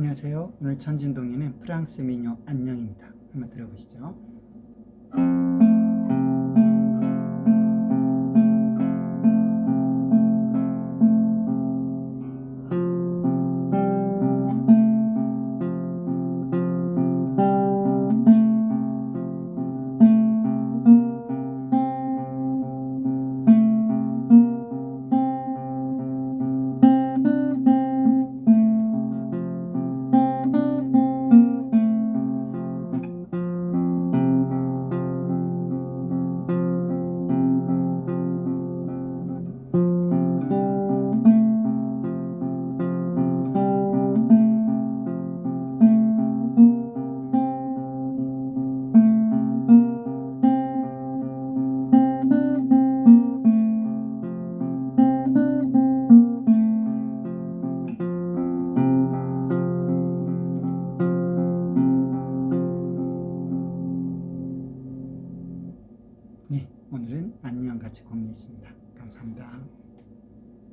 안녕하세요. 오늘 천진동에는 프랑스 민요 안녕입니다. 한번 들어보시죠. 네, 오늘은 안녕 같이 공유했습니다. 감사합니다.